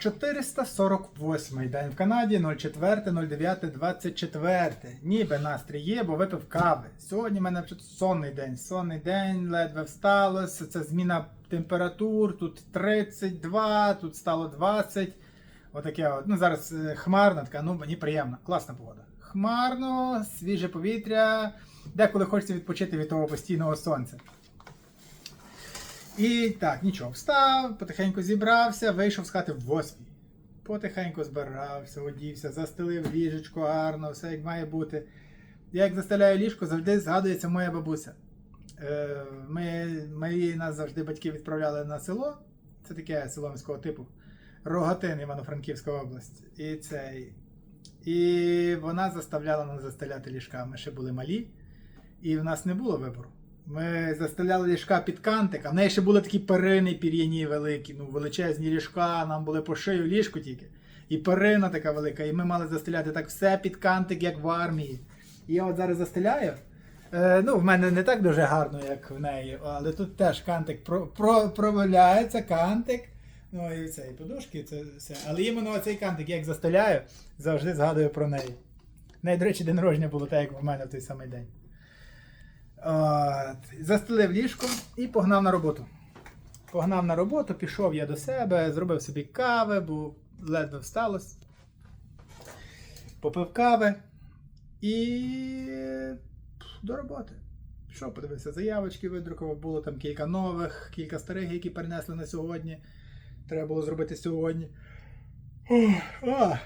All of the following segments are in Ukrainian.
448 день в Канаді 04.09.24. Ніби настрій є, бо випив кави. Сьогодні в мене сонний день. Сонний день, ледве всталося. Це зміна температур. Тут 32, тут стало 20. Отаке от. Ну зараз е, хмарно, така, ну мені приємно. Класна погода. Хмарно, свіже повітря. Деколи хочеться відпочити від того постійного сонця. І так, нічого, встав, потихеньку зібрався, вийшов з хати в восьмій. Потихеньку збирався, одівся, застелив ліжечко гарно, все як має бути. Я як застеляю ліжко, завжди згадується моя бабуся. Е, Ми, ми нас завжди батьки відправляли на село. Це таке село міського типу. Рогатин, Івано-Франківська область. І цей. І вона заставляла нас застеляти ліжка. Ми ще були малі, і в нас не було вибору. Ми застеляли ліжка під кантик, а в неї ще були такі перини пір'яні великі, ну величезні ліжка, нам були по шию ліжку тільки. І перина така велика, і ми мали застеляти так все під кантик, як в армії. І я от зараз застеляю. Е, ну, в мене не так дуже гарно, як в неї, але тут теж кантик про, про, проваляється, кантик. Ну і це, і подушки, це все. Але іменно цей кантик, як застеляю, завжди згадую про неї. В неї, до речі, день народження було так, як в мене в той самий день. Застелив ліжко і погнав на роботу. Погнав на роботу, пішов я до себе, зробив собі кави, бо ледве всталося. Попив кави і до роботи. Пішов, подивився заявочки, видрукував, було там кілька нових, кілька старих, які перенесли на сьогодні. Треба було зробити сьогодні. Ох, а.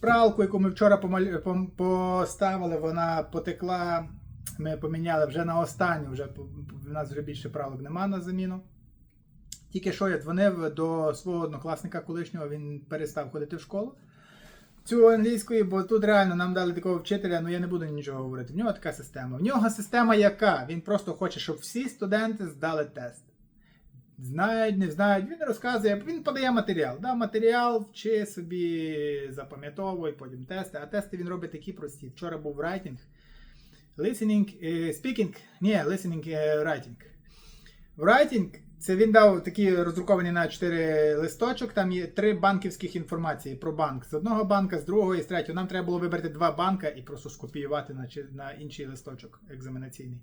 Пралку, яку ми вчора помаль... поставили, вона потекла. Ми поміняли вже на останню, вже в нас вже більше пралок нема на заміну. Тільки що я дзвонив до свого однокласника колишнього, він перестав ходити в школу. Цю англійської, бо тут реально нам дали такого вчителя, ну я не буду нічого говорити. В нього така система. В нього система яка? Він просто хоче, щоб всі студенти здали тест. Знають, не знають, він розказує, він подає матеріал. Дав матеріал, вчи собі, запам'ятовуй, потім тести. А тести він робить такі прості. Вчора був writing. Listening, е, speaking, ні, listening, е, writing. Writing, це він дав такі роздруковані на 4 листочок, там є три банківських інформації про банк. З одного банка, з другого і з третього. Нам треба було вибрати два банка і просто скопіювати на, на інший листочок екзаменаційний.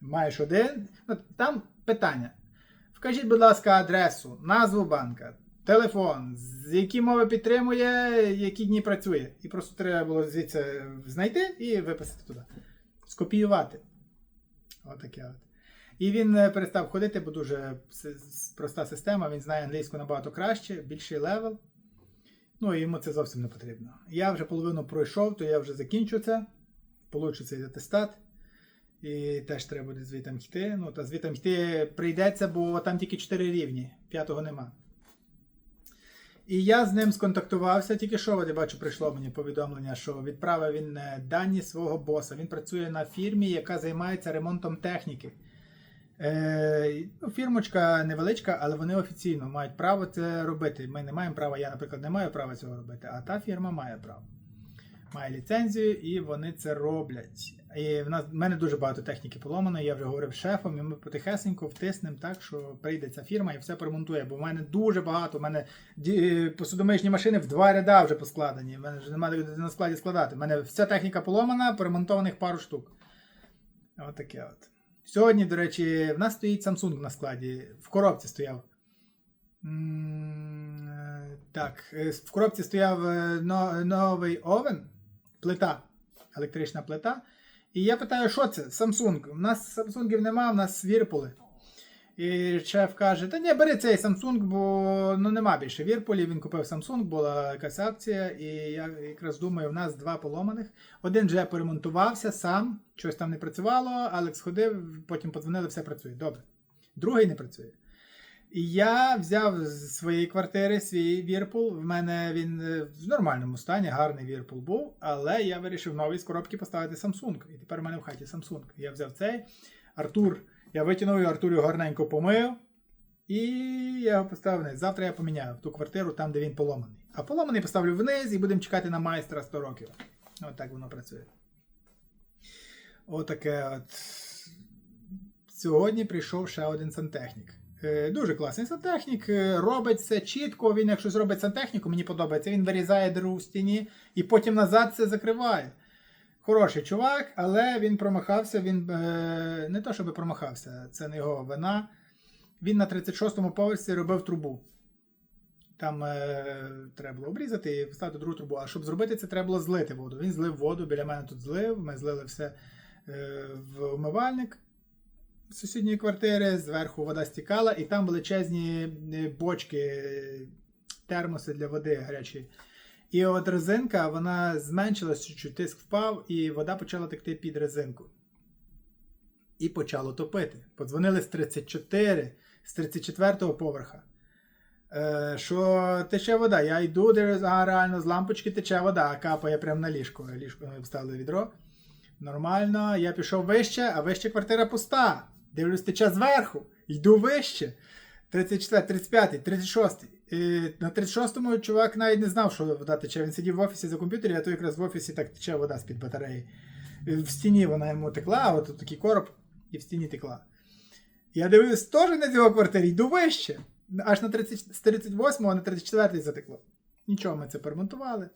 Маєш один. Там питання. Вкажіть, будь ласка, адресу, назву банка, телефон, з які мови підтримує, які дні працює. І просто треба було звідси знайти і виписати туди. Скопіювати. Отаке от. І він е, перестав ходити, бо дуже проста система, він знає англійську набагато краще, більший левел. Ну і йому це зовсім не потрібно. Я вже половину пройшов, то я вже закінчу це. Получу цей атестат. І теж треба буде звітом йти. Ну, та звітом йти прийдеться, бо там тільки 4 рівні, п'ятого нема. І я з ним сконтактувався, тільки що я бачу, прийшло мені повідомлення, що відправив він е, дані свого боса. Він працює на фірмі, яка займається ремонтом техніки. Е, ну, фірмочка невеличка, але вони офіційно мають право це робити. Ми не маємо права, я, наприклад, не маю права цього робити, а та фірма має право. Має ліцензію і вони це роблять. І в нас в мене дуже багато техніки поломано. Я вже говорив з шефом, і ми потихесенько втиснемо так, що прийде ця фірма і все поремонтує. Бо в мене дуже багато. У мене ді- машини в два ряда вже поскладені. В мене вже немає на складі складати. У мене вся техніка поломана, поремонтованих пару штук. Отаке от. Сьогодні, до речі, в нас стоїть Samsung на складі. В коробці стояв. Е, Так, е, в коробці стояв е, новий овен, плита, електрична плита. І я питаю, що це? Samsung. У нас Samsungів нема, у нас Вірпули. І шеф каже: Та ні, бери цей Samsung, бо ну, нема більше Вірпулів. Він купив Samsung, була якась акція, і я якраз думаю, в нас два поломаних. Один вже поремонтувався сам, щось там не працювало. Алекс ходив, потім подзвонили, все працює. Добре. Другий не працює. Я взяв з своєї квартири свій Вірпул. В мене він е, в нормальному стані, гарний Вірпул був, але я вирішив новий з коробки поставити Samsung. І тепер у мене в хаті Samsung. Я взяв цей. Артур, я витягнув, Артур його гарненько помив. І я його поставив. Завтра я поміняю ту квартиру, там, де він поломаний. А поломаний поставлю вниз і будемо чекати на майстра 100 років. От так воно працює. Отаке от. Сьогодні прийшов ще один сантехнік. Е, Дуже класний сантехнік, е, робить все чітко. Він, якщо зробить сантехніку, мені подобається, він вирізає диру в стіні і потім назад це закриває. Хороший чувак, але він промахався. Він е, не то, щоб промахався, це не його вина. Він на 36-му поверсі робив трубу. Там е, треба було обрізати і вставити другу трубу. А щоб зробити це, треба було злити воду. Він злив воду, біля мене тут злив. Ми злили все е, в умивальник з сусідньої квартири, зверху вода стікала, і там величезні е, бочки, е, термоси для води гарячої. І от резинка вона зменшилась чуть-чуть, тиск впав, і вода почала текти під резинку. І почало топити. Подзвонили з 34, з 34-го поверха. Е, що тече вода. Я йду, дивлюсь, а реально з лампочки тече вода, а капає прямо на ліжко. Ліжко ми вставили відро. Нормально, я пішов вище, а вище квартира пуста. Дивлюсь, тече зверху. Йду вище. 34, 35, 36. І на 36-му чувак навіть не знав, що вода тече. Він сидів в офісі за комп'ютері, а то якраз в офісі так тече вода з-під батареї. В стіні вона йому текла, а от такий короб, і в стіні текла. Я дивлюсь, теж не з його квартирі, йду вище. Аж на 30, з 38-го на 34-й затекло. Нічого, ми це перемонтували.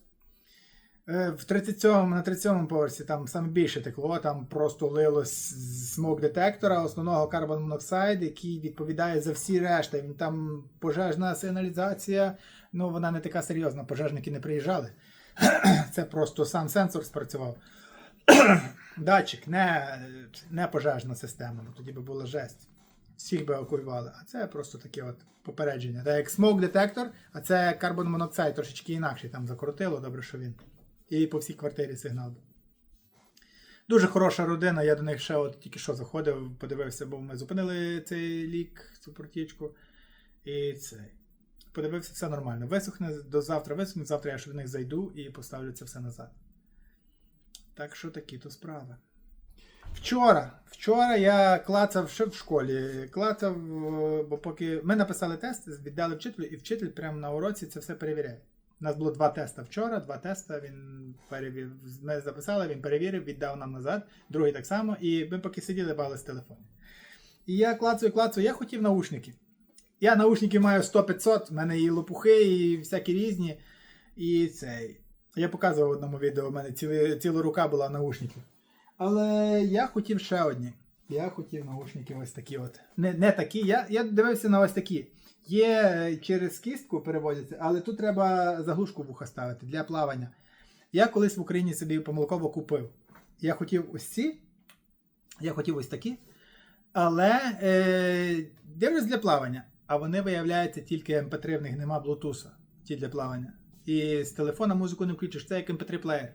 Е, В 37-му, на 37-му поверсі там саме більше текло, там просто лилось смок детектора, основного карбон моноксид, який відповідає за всі решта. Він Там пожежна сигналізація, ну вона не така серйозна, пожежники не приїжджали. Це просто сам сенсор спрацював. Датчик, не, не пожежна система, бо тоді би була жесть. Всіх би евакуювали. А це просто таке от попередження. Це як смок детектор, а це карбон моноксид трошечки інакший там закрутило, добре, що він. І по всій квартирі сигнал. був. Дуже хороша родина, я до них ще от тільки що заходив, подивився, бо ми зупинили цей лік, цю протічку. І цей. Подивився, все нормально. Висохне до завтра висохне, завтра я ще до них зайду і поставлю це все назад. Так що такі то справи. Вчора, вчора я клацав ще в школі. Клацав, бо поки ми написали тест, віддали вчителю, і вчитель прямо на уроці це все перевіряє. У нас було два теста вчора, два теста. Він перевів, ми записали, він перевірив, віддав нам назад, другий так само, і ми поки сиділи, бавили з телефоном. І я клацаю, клацаю, я хотів наушники. Я наушники маю 100-500, в мене і лопухи, і всякі різні. І цей. Я показував в одному відео, у мене ціли, ціла рука була наушників. Але я хотів ще одні. Я хотів наушники ось такі от. Не, не такі. Я, я дивився на ось такі. Є е, через кістку переводяться, але тут треба заглушку вуха ставити для плавання. Я колись в Україні собі помилково купив. Я хотів ось ці. Я хотів ось такі. Але е, дивлюсь для плавання. А вони виявляються тільки MP3, в них нема Bluetooth. Ті для плавання. І з телефона музику не включиш, це як MP3 плеєр.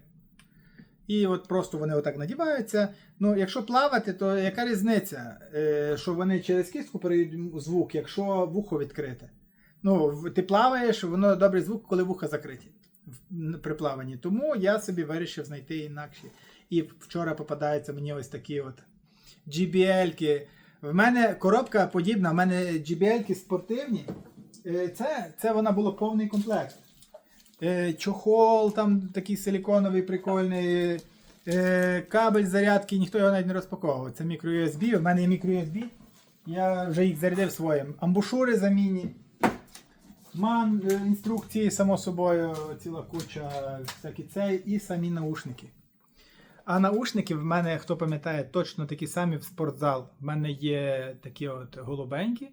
І от просто вони отак надіваються. Ну, якщо плавати, то яка різниця, е, що вони через кістку передають звук, якщо вухо відкрите. Ну, ти плаваєш, воно добрий звук, коли вуха закриті при плаванні. Тому я собі вирішив знайти інакші. І вчора попадаються мені ось такі от GBL-ки. В мене коробка подібна, в мене GBL-ки спортивні. Е, Це, це вона було повний комплект. Е, Чохол там такий силіконовий, прикольний. Е, Кабель зарядки, ніхто його навіть не розпаковував. Це мікро-USB. У мене є мікро-USB. Я вже їх зарядив своїм. Амбушури замінні. Ман, е, інструкції, само собою, ціла куча всякі цей, і самі наушники. А наушники в мене, хто пам'ятає, точно такі самі в спортзал. В мене є такі от голубенькі,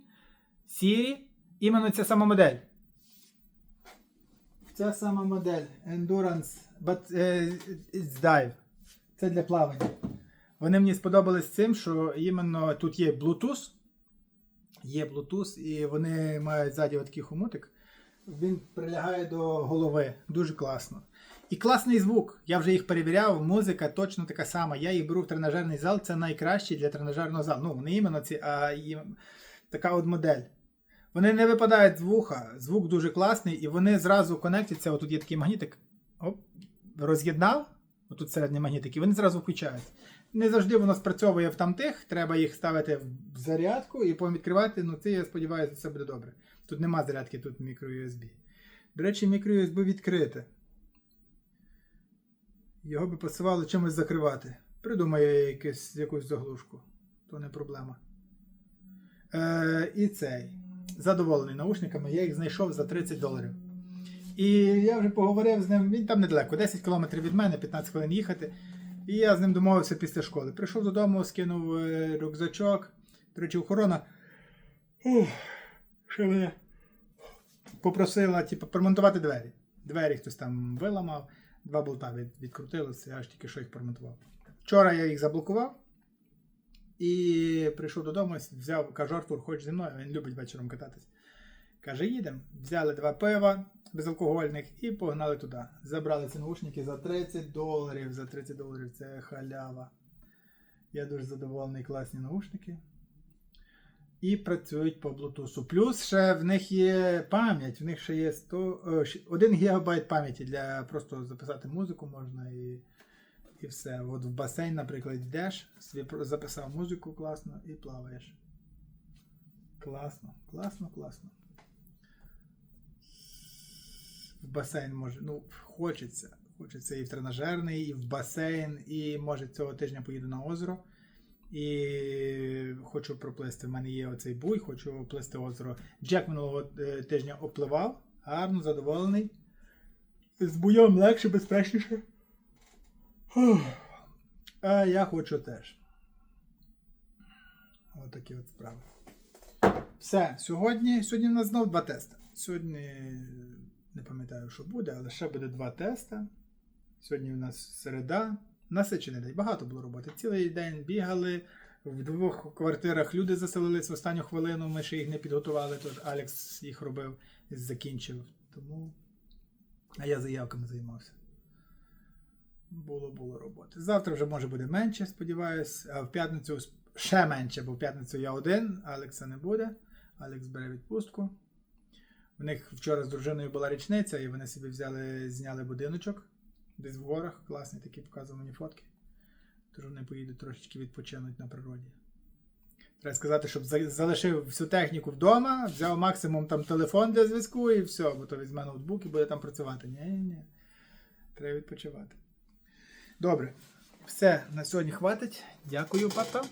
сірі, іменно ця сама модель. Ця сама модель Endurance, but е, it's dive. Це для плавання. Вони мені сподобались цим, що іменно тут є Bluetooth. Є Bluetooth, і вони мають ззаді такий хомутик. Він прилягає до голови. Дуже класно. І класний звук. Я вже їх перевіряв. Музика точно така сама. Я їх беру в тренажерний зал. Це найкращі для тренажерного залу. Ну, не іменно ці, а така от модель. Вони не випадають з вуха. Звук дуже класний, і вони зразу конектяться. Отут є такий магнітик. Оп, роз'єднав. Отут середній магнітик, і вони зразу включаються. Не завжди воно спрацьовує в тамтих, треба їх ставити в зарядку і потім відкривати. Ну, це я сподіваюся, все буде добре. Тут нема зарядки, тут мікро-USB. До речі, мікро-USB відкрите. Його би пасувало чимось закривати. Придумає якусь, якусь заглушку, то не проблема. Е, і цей. Задоволений наушниками, я їх знайшов за 30 доларів. І я вже поговорив з ним, він там недалеко, 10 кілометрів від мене, 15 хвилин їхати. І я з ним домовився після школи. Прийшов додому, скинув е, рюкзачок. До речі, охорона. Ух, що мене попросила, типу, промонтувати двері. Двері хтось там виламав, два болта від, відкрутилися, я аж тільки що їх промонтував. Вчора я їх заблокував і прийшов додому, взяв, кажу, Артур, хочеш зі мною, він любить вечором кататись. Каже, їдемо. Взяли два пива безалкогольних і погнали туди. Забрали ці наушники за 30 доларів. За 30 доларів це халява. Я дуже задоволений, класні наушники. І працюють по Bluetooth. Плюс ще в них є пам'ять, в них ще є 100, е, 1 ГБ пам'яті для просто записати музику можна і, і все. От в басейн, наприклад, йдеш, записав музику класно і плаваєш. Класно, класно, класно. В басейн може, ну, хочеться. Хочеться і в тренажерний, і в басейн, і може цього тижня поїду на озеро. І хочу проплисти. В мене є оцей буй, хочу плисти озеро. Джек минулого е, тижня опливав, гарно, задоволений. З буйом легше, безпечніше. А я хочу теж. Отакі от справи. Все, сьогодні, сьогодні в нас знову два тести. Сьогодні не пам'ятаю, що буде, але ще буде два теста. Сьогодні у нас середа. Насичений день. Багато було роботи. Цілий день бігали. В двох квартирах люди заселились в останню хвилину. Ми ще їх не підготували, тож Алекс їх робив і закінчив. Тому. А я заявками займався. Було, було роботи. Завтра вже може буде менше, сподіваюсь. А в п'ятницю ще менше, бо в п'ятницю я один, Алекса не буде. Алекс бере відпустку. У них вчора з дружиною була річниця, і вони собі взяли, зняли будиночок десь в горах. Класний такий показував мені фотки. Тож вони поїдуть трошечки відпочинуть на природі. Треба сказати, щоб залишив всю техніку вдома, взяв максимум там телефон для зв'язку і все, бо то візьме ноутбук і буде там працювати. Ні, ні, ні. Треба відпочивати. Добре. Все, на сьогодні хватить. Дякую, папа.